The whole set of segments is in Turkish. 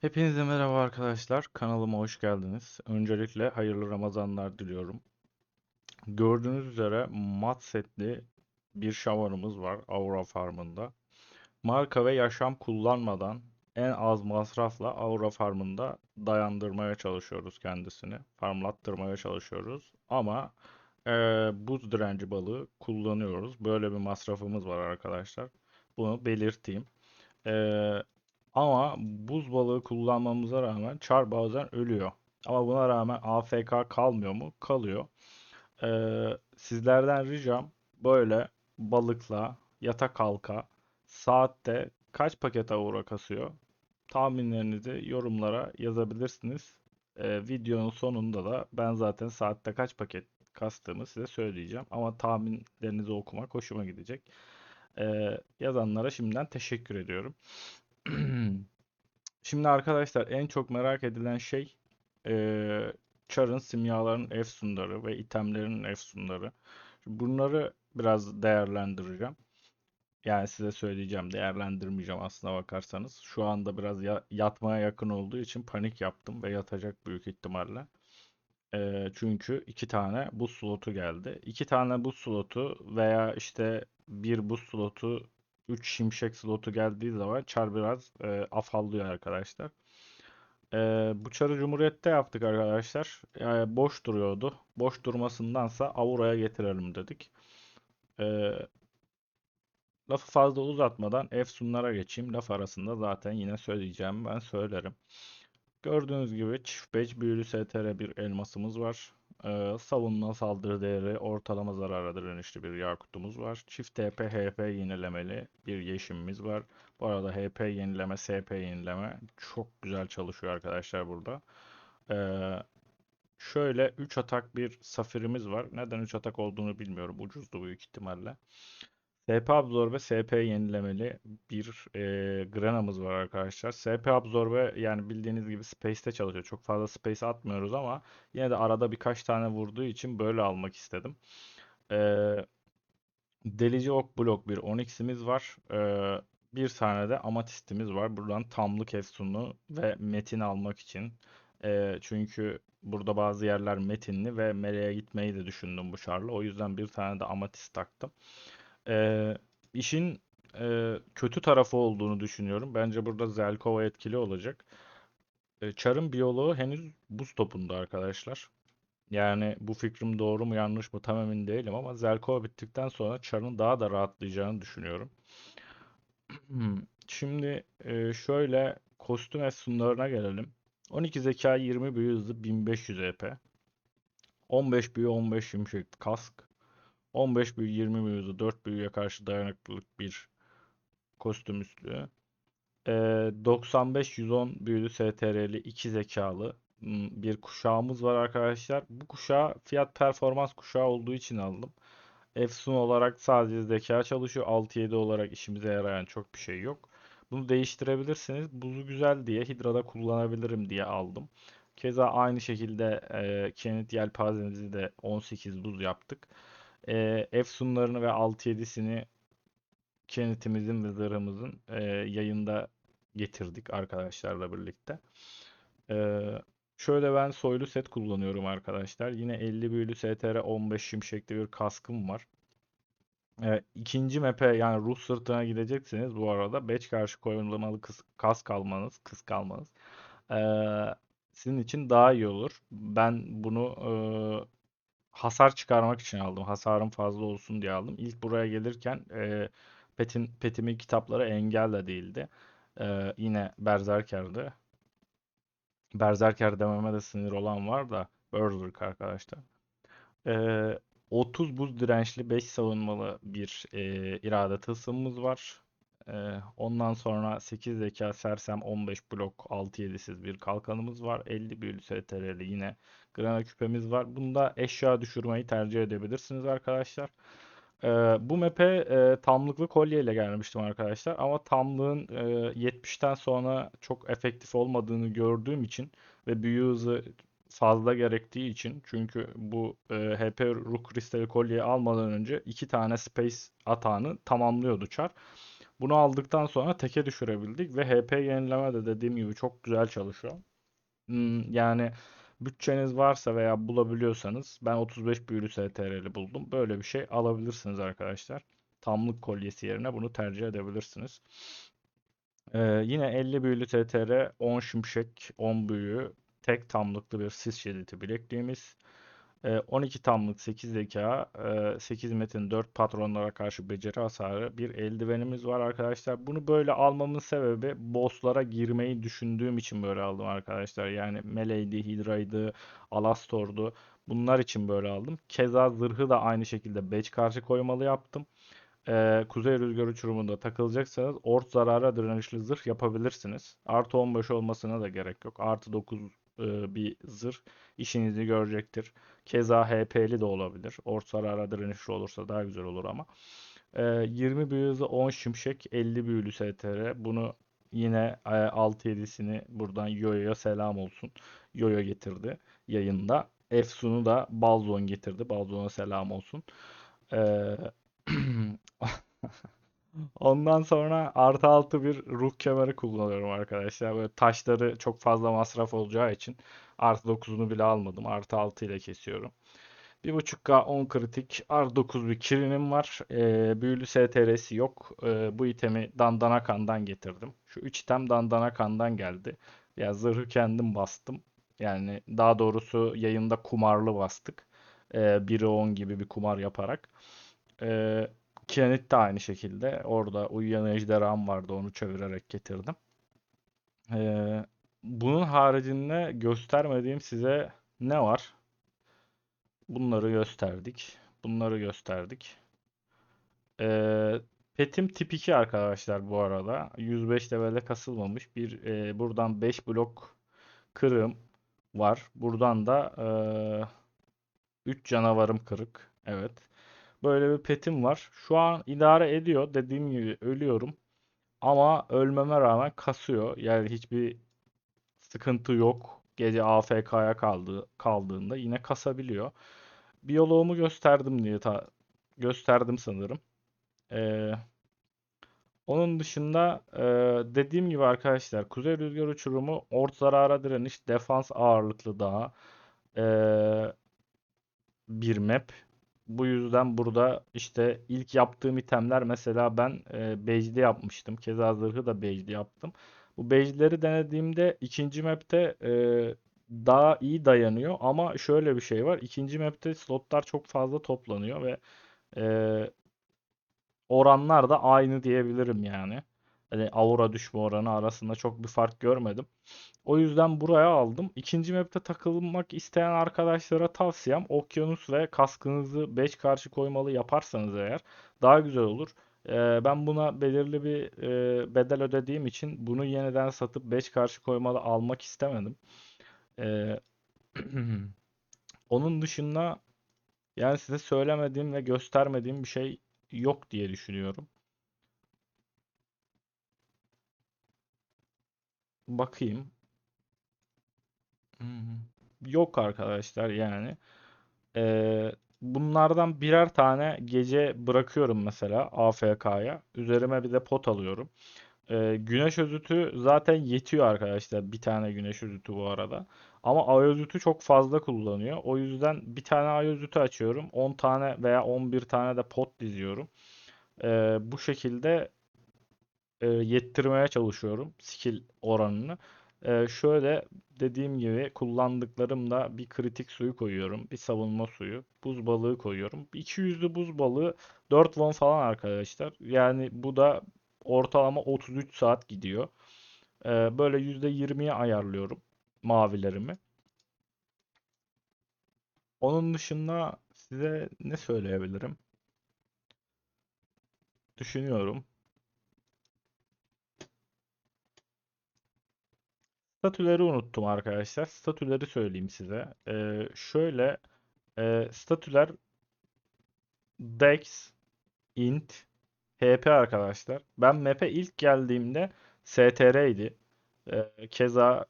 Hepinize merhaba arkadaşlar. Kanalıma hoş geldiniz. Öncelikle hayırlı Ramazanlar diliyorum. Gördüğünüz üzere mat setli bir şavarımız var Aura Farm'ında. Marka ve yaşam kullanmadan en az masrafla Aura Farm'ında dayandırmaya çalışıyoruz kendisini. Farmlattırmaya çalışıyoruz. Ama eee, buz direnci balığı kullanıyoruz. Böyle bir masrafımız var arkadaşlar. Bunu belirteyim. Eee, ama buz balığı kullanmamıza rağmen çar bazen ölüyor. Ama buna rağmen AFK kalmıyor mu? Kalıyor. Ee, sizlerden ricam böyle balıkla yata kalka saatte kaç paket avura kasıyor? Tahminlerinizi yorumlara yazabilirsiniz. Ee, videonun sonunda da ben zaten saatte kaç paket kastığımı size söyleyeceğim. Ama tahminlerinizi okumak hoşuma gidecek. Ee, yazanlara şimdiden teşekkür ediyorum. Şimdi arkadaşlar en çok merak edilen şey eee Char'ın simyaların efsunları ve itemlerinin efsunları. Bunları biraz değerlendireceğim. Yani size söyleyeceğim, değerlendirmeyeceğim aslına bakarsanız. Şu anda biraz ya- yatmaya yakın olduğu için panik yaptım ve yatacak büyük ihtimalle. Eee, çünkü iki tane buz slotu geldi. İki tane buz slotu veya işte bir buz slotu, üç şimşek slotu geldiği zaman çar biraz e, afallıyor arkadaşlar. Eee, bu çarı Cumhuriyet'te yaptık arkadaşlar. Yani boş duruyordu. Boş durmasındansa Aura'ya getirelim dedik. Eee, lafı fazla uzatmadan Efsunlara geçeyim. Laf arasında zaten yine söyleyeceğim ben söylerim. Gördüğünüz gibi çift beş büyülü STR bir elmasımız var. Ee, savunma saldırı değeri ortalama zarara direnişli bir yakutumuz var. Çift TP HP yenilemeli bir yeşimimiz var. Bu arada HP yenileme, SP yenileme çok güzel çalışıyor arkadaşlar burada. Ee, şöyle 3 atak bir safirimiz var. Neden 3 atak olduğunu bilmiyorum. Ucuzdu büyük ihtimalle. SP Absorbe, SP yenilemeli bir e, Grana'mız var arkadaşlar. SP Absorbe yani bildiğiniz gibi Space'te çalışıyor. Çok fazla Space atmıyoruz ama yine de arada birkaç tane vurduğu için böyle almak istedim. E, Delici Ok Blok bir Onyx'imiz var. E, bir tane de Amatist'imiz var. Buradan Tamlık Efsun'u ve Metin almak için. E, çünkü burada bazı yerler metinli ve meleğe gitmeyi de düşündüm bu şarla. O yüzden bir tane de Amatist taktım. Ee, işin e, kötü tarafı olduğunu düşünüyorum. Bence burada Zelkova etkili olacak. E, Char'ın biyoloğu henüz buz topunda arkadaşlar. Yani bu fikrim doğru mu yanlış mı tam emin değilim ama Zelkova bittikten sonra Char'ın daha da rahatlayacağını düşünüyorum. Şimdi e, şöyle kostüm efsunlarına gelelim. 12 zeka 20 büyü hızı 1500 EP. 15 büyü 15 şimşek kask. 15 büyü 20 büyü hızı 4 büyüye karşı dayanıklılık bir kostüm üstlüğü. Ee, 95-110 büyülü STR'li 2 zekalı bir kuşağımız var arkadaşlar. Bu kuşağı fiyat performans kuşağı olduğu için aldım. Efsun olarak sadece zeka çalışıyor. 6-7 olarak işimize yarayan çok bir şey yok. Bunu değiştirebilirsiniz. Buzu güzel diye Hidra'da kullanabilirim diye aldım. Keza aynı şekilde e, Kenit yelpazemizi de 18 buz yaptık. E, Efsunlarını ve 6-7'sini Kenit'imizin ve zırhımızın e, yayında getirdik arkadaşlarla birlikte. E, şöyle ben soylu set kullanıyorum arkadaşlar. Yine 50 büyülü STR 15 şimşekli bir kaskım var. E, ikinci map'e yani Rus sırtına gidecekseniz bu arada batch karşı koyulmalı kask almanız, kısk almanız e, sizin için daha iyi olur. Ben bunu e, hasar çıkarmak için aldım. Hasarım fazla olsun diye aldım. İlk buraya gelirken e, petin, petimin kitapları engel de değildi. E, yine Berserker'di. Berserker dememe de sinir olan var da Berserk arkadaşlar. E, 30 buz dirençli 5 savunmalı bir e, irade tılsımımız var. E, ondan sonra 8 zeka sersem 15 blok 6-7'siz bir kalkanımız var. 50 büyülü STR'li yine grana küpemiz var. Bunda eşya düşürmeyi tercih edebilirsiniz arkadaşlar. Ee, bu map'e e, tamlıklı kolye ile gelmiştim arkadaşlar. Ama tamlığın e, 70'ten sonra çok efektif olmadığını gördüğüm için ve büyü hızı fazla gerektiği için çünkü bu e, HP Rook Kristali kolyeyi almadan önce iki tane Space atağını tamamlıyordu Char. Bunu aldıktan sonra teke düşürebildik ve HP yenileme de dediğim gibi çok güzel çalışıyor. Hmm, Yani bütçeniz varsa veya bulabiliyorsanız ben 35 büyülü STR'li buldum. Böyle bir şey alabilirsiniz arkadaşlar. Tamlık kolyesi yerine bunu tercih edebilirsiniz. Ee, yine 50 büyülü TTR, 10 şimşek, 10 büyü, tek tamlıklı bir sis şiddeti bilekliğimiz. Ee, 12 tamlık 8 zeka, e, 8 metin 4 patronlara karşı beceri hasarı bir eldivenimiz var arkadaşlar. Bunu böyle almamın sebebi bosslara girmeyi düşündüğüm için böyle aldım arkadaşlar. Yani Melee'ydi, Hydra'ydı, Alastor'du. Bunlar için böyle aldım. Keza zırhı da aynı şekilde beç karşı koymalı yaptım. Kuzey rüzgar uçurumunda takılacaksanız ort zarara dirençli zırh yapabilirsiniz. Artı 15 olmasına da gerek yok. Artı 9 e, bir zırh işinizi görecektir. Keza HP'li de olabilir. Ort zarara dirençli olursa daha güzel olur ama. Ee, 20 büyü hızı 10 şimşek 50 büyülü STR. Bunu yine e, 6-7'sini buradan Yoyo'ya selam olsun. Yoyo getirdi yayında. Efsun'u da Balzon getirdi. Balzon'a selam olsun. Ee, Ondan sonra artı altı bir ruh kemeri kullanıyorum arkadaşlar. Böyle taşları çok fazla masraf olacağı için artı dokuzunu bile almadım. Artı altı ile kesiyorum. 1.5K 10 kritik artı 9 bir kirinim var. Ee, büyülü STR'si yok. Ee, bu itemi Dandanakan'dan getirdim. Şu 3 item Dandanakan'dan geldi. Ya zırhı kendim bastım. Yani daha doğrusu yayında kumarlı bastık. Ee, 1'e 10 gibi bir kumar yaparak. Ee, Kianit de aynı şekilde. Orada uyuyan ejderham vardı. Onu çevirerek getirdim. Ee, bunun haricinde göstermediğim size ne var? Bunları gösterdik. Bunları gösterdik. Ee, petim tip 2 arkadaşlar bu arada. 105 levelde kasılmamış. Bir e, buradan 5 blok kırığım var. Buradan da e, 3 canavarım kırık. Evet. Böyle bir petim var. Şu an idare ediyor. Dediğim gibi ölüyorum. Ama ölmeme rağmen kasıyor. Yani hiçbir sıkıntı yok. Gece AFK'ya kaldığı, kaldığında yine kasabiliyor. Biyoloğumu gösterdim diye ta gösterdim sanırım. Ee, onun dışında e, dediğim gibi arkadaşlar Kuzey Rüzgar Uçurumu ort zarara direniş defans ağırlıklı daha ee, bir map. Bu yüzden burada işte ilk yaptığım itemler mesela ben e, Bejde yapmıştım. Keza zırhı da Bejde yaptım. Bu Bejde'leri denediğimde ikinci map'te e, daha iyi dayanıyor ama şöyle bir şey var. İkinci map'te slotlar çok fazla toplanıyor ve e, oranlar da aynı diyebilirim yani. Hani aura düşme oranı arasında çok bir fark görmedim. O yüzden buraya aldım. İkinci map'te takılmak isteyen arkadaşlara tavsiyem okyanus ve kaskınızı 5 karşı koymalı yaparsanız eğer daha güzel olur. Ee, ben buna belirli bir e, bedel ödediğim için bunu yeniden satıp 5 karşı koymalı almak istemedim. Ee, onun dışında yani size söylemediğim ve göstermediğim bir şey yok diye düşünüyorum. Bakayım. Hmm. Yok arkadaşlar yani. Ee, bunlardan birer tane gece bırakıyorum mesela AFK'ya. Üzerime bir de pot alıyorum. Ee, güneş özütü zaten yetiyor arkadaşlar. Bir tane güneş özütü bu arada. Ama ay özütü çok fazla kullanıyor. O yüzden bir tane ay özütü açıyorum. 10 tane veya 11 tane de pot diziyorum. Ee, bu şekilde e, yettirmeye çalışıyorum skill oranını. E, şöyle dediğim gibi kullandıklarımda bir kritik suyu koyuyorum. Bir savunma suyu. Buz balığı koyuyorum. 200'lü buz balığı 4 won falan arkadaşlar. Yani bu da ortalama 33 saat gidiyor. E, böyle %20'ye ayarlıyorum mavilerimi. Onun dışında size ne söyleyebilirim? Düşünüyorum. Statüleri unuttum arkadaşlar. Statüleri söyleyeyim size. Ee, şöyle e, statüler Dex, Int, HP arkadaşlar. Ben map'e ilk geldiğimde STR'ydi. Ee, keza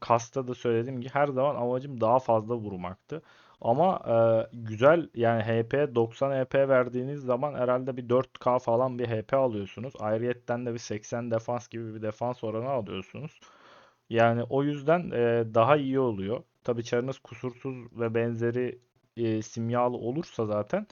Kasta da söylediğim gibi her zaman amacım daha fazla vurmaktı. Ama e, güzel yani HP 90 HP verdiğiniz zaman herhalde bir 4K falan bir HP alıyorsunuz. Ayrıyetten de bir 80 defans gibi bir defans oranı alıyorsunuz. Yani o yüzden e, daha iyi oluyor. Tabii çarınız kusursuz ve benzeri e, simyalı olursa zaten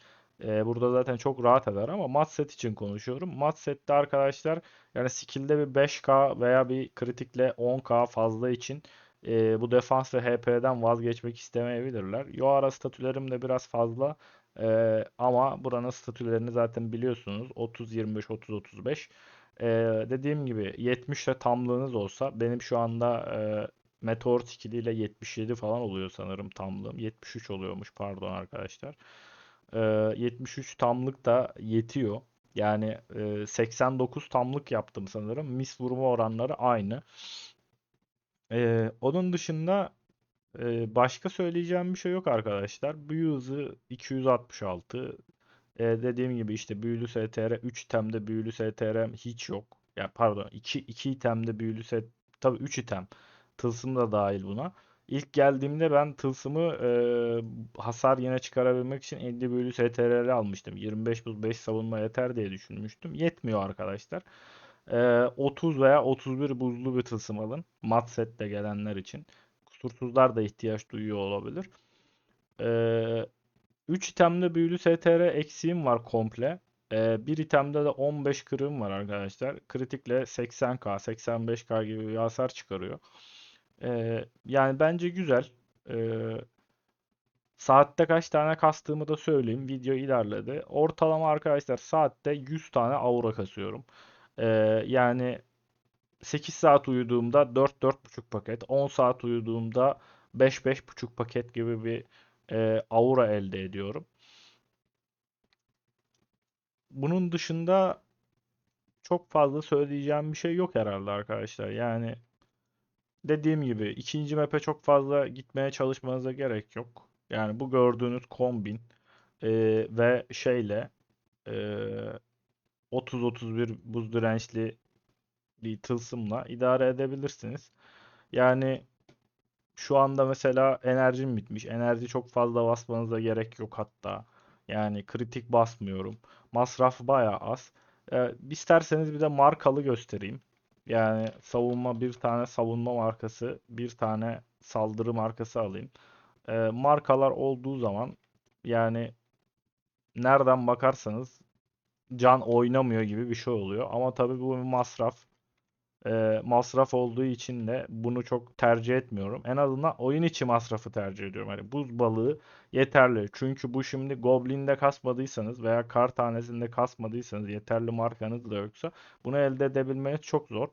e, burada zaten çok rahat eder ama mat set için konuşuyorum. Mat sette arkadaşlar yani skill'de bir 5K veya bir kritikle 10K fazla için e, bu defans ve HP'den vazgeçmek istemeyebilirler. Yoara statülerim de biraz fazla e, ama buranın statülerini zaten biliyorsunuz. 30, 25, 30, 35. E, dediğim gibi 70'te tamlığınız olsa benim şu anda e, Meteor Skill ile 77 falan oluyor sanırım tamlığım. 73 oluyormuş pardon arkadaşlar. E, 73 tamlık da yetiyor. Yani e, 89 tamlık yaptım sanırım. Mis vurma oranları aynı. Ee, onun dışında e, başka söyleyeceğim bir şey yok arkadaşlar. Büyü hızı 266. Ee, dediğim gibi işte büyülü STR 3 itemde büyülü STR hiç yok. Ya pardon 2 2 itemde büyülü STR tabii 3 item. Tılsım da dahil buna. İlk geldiğimde ben tılsımı e, hasar yine çıkarabilmek için 50 büyülü STR'ler almıştım. 25 buz 5 savunma yeter diye düşünmüştüm. Yetmiyor arkadaşlar. Ee, 30 veya 31 buzlu bir tılsım alın. Mat setle gelenler için. Kusursuzlar da ihtiyaç duyuyor olabilir. Ee, 3 itemde büyülü STR eksiğim var komple. Ee, itemde de 15 kırığım var arkadaşlar. Kritikle 80k, 85k gibi bir hasar çıkarıyor. Ee, yani bence güzel. Ee, saatte kaç tane kastığımı da söyleyeyim. Video ilerledi. Ortalama arkadaşlar saatte 100 tane aura kasıyorum. Ee, yani 8 saat uyuduğumda 4-4,5 paket, 10 saat uyuduğumda 5-5,5 paket gibi bir e, aura elde ediyorum. Bunun dışında çok fazla söyleyeceğim bir şey yok herhalde arkadaşlar. Yani dediğim gibi ikinci map'e çok fazla gitmeye çalışmanıza gerek yok. Yani bu gördüğünüz kombin e, ve şeyle e, 30-31 buz dirençli bir tılsımla idare edebilirsiniz. Yani şu anda mesela enerjim bitmiş. Enerji çok fazla basmanıza gerek yok hatta. Yani kritik basmıyorum. Masraf bayağı az. Ee, isterseniz bir de markalı göstereyim. Yani savunma bir tane savunma markası, bir tane saldırı markası alayım. Ee, markalar olduğu zaman yani nereden bakarsanız can oynamıyor gibi bir şey oluyor. Ama tabii bu bir masraf. E, masraf olduğu için de bunu çok tercih etmiyorum. En azından oyun içi masrafı tercih ediyorum. Hani buz balığı yeterli. Çünkü bu şimdi Goblin'de kasmadıysanız veya kar tanesinde kasmadıysanız yeterli markanız da yoksa bunu elde edebilmeniz çok zor.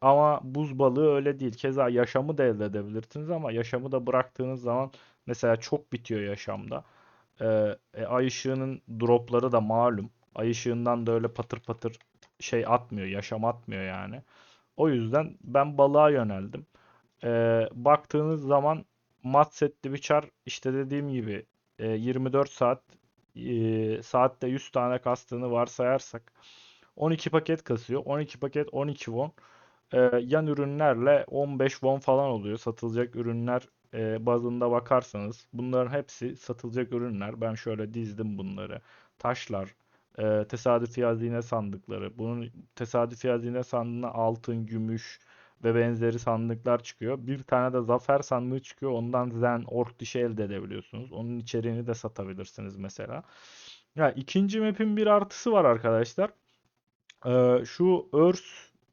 Ama buz balığı öyle değil. Keza yaşamı da elde edebilirsiniz ama yaşamı da bıraktığınız zaman mesela çok bitiyor yaşamda. Ee, ay ışığının dropları da malum. Ay ışığından da öyle patır patır şey atmıyor, yaşam atmıyor yani. O yüzden ben balığa yöneldim. Ee, baktığınız zaman mat setli bir çar işte dediğim gibi e, 24 saat e, saatte 100 tane kastığını varsayarsak 12 paket kasıyor. 12 paket 12 won. Ee, yan ürünlerle 15 won falan oluyor. Satılacak ürünler e, bazında bakarsanız bunların hepsi satılacak ürünler. Ben şöyle dizdim bunları. Taşlar, e, tesadüfi hazine sandıkları. Bunun tesadüfi hazine sandığına altın, gümüş ve benzeri sandıklar çıkıyor. Bir tane de zafer sandığı çıkıyor. Ondan zen, ork dişi elde edebiliyorsunuz. Onun içeriğini de satabilirsiniz mesela. Ya ikinci map'in bir artısı var arkadaşlar. Ee, şu Earth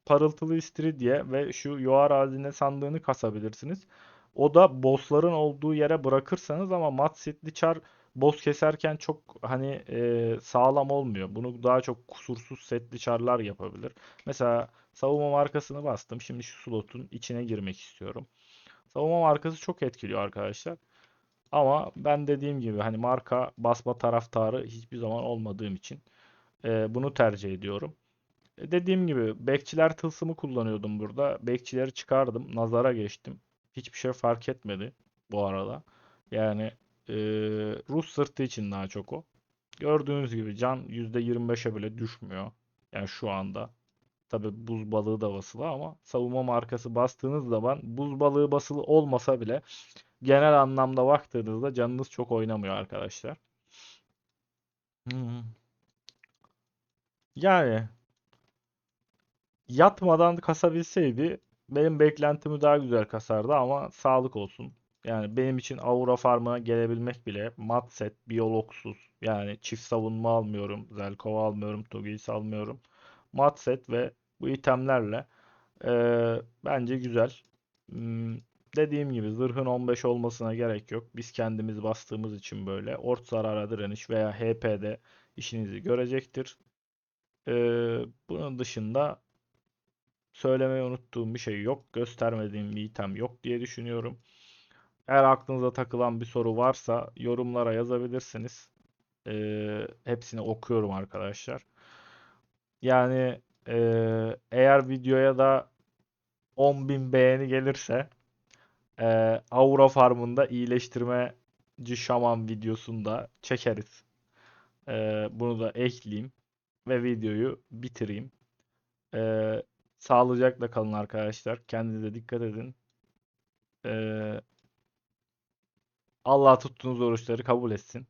parıltılı istiridye ve şu Yoğar hazine sandığını kasabilirsiniz. O da bossların olduğu yere bırakırsanız ama mat setli çar boss keserken çok hani e, sağlam olmuyor. Bunu daha çok kusursuz setli çarlar yapabilir. Mesela savunma markasını bastım. Şimdi şu slotun içine girmek istiyorum. Savunma markası çok etkiliyor arkadaşlar. Ama ben dediğim gibi hani marka basma taraftarı hiçbir zaman olmadığım için e, bunu tercih ediyorum. E, dediğim gibi bekçiler tılsımı kullanıyordum burada. Bekçileri çıkardım. Nazara geçtim. Hiçbir şey fark etmedi bu arada. Yani e, Rus sırtı için daha çok o. Gördüğünüz gibi can %25'e bile düşmüyor. Yani şu anda. Tabi buz balığı da basılı ama savunma markası bastığınız zaman buz balığı basılı olmasa bile genel anlamda baktığınızda canınız çok oynamıyor arkadaşlar. Hmm. Yani yatmadan kasabilseydi benim beklentimi daha güzel kasardı ama sağlık olsun. Yani benim için Aura Farm'a gelebilmek bile mat set, biyologsuz yani çift savunma almıyorum, Zelkova almıyorum, Togis almıyorum. Mat set ve bu itemlerle eee, bence güzel. Hmm, dediğim gibi zırhın 15 olmasına gerek yok. Biz kendimiz bastığımız için böyle. Ort zarara direniş veya HP'de işinizi görecektir. Eee, bunun dışında söylemeyi unuttuğum bir şey yok. Göstermediğim bir item yok diye düşünüyorum. Eğer aklınıza takılan bir soru varsa yorumlara yazabilirsiniz. Ee, hepsini okuyorum arkadaşlar. Yani ee, eğer videoya da 10.000 beğeni gelirse ee, Aura Farm'ında iyileştirmeci şaman videosunu da çekeriz. Ee, bunu da ekleyeyim ve videoyu bitireyim. Ee, sağlıcakla kalın arkadaşlar. Kendinize dikkat edin. Ee, Allah tuttuğunuz oruçları kabul etsin.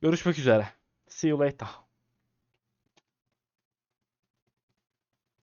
Görüşmek üzere. See you later.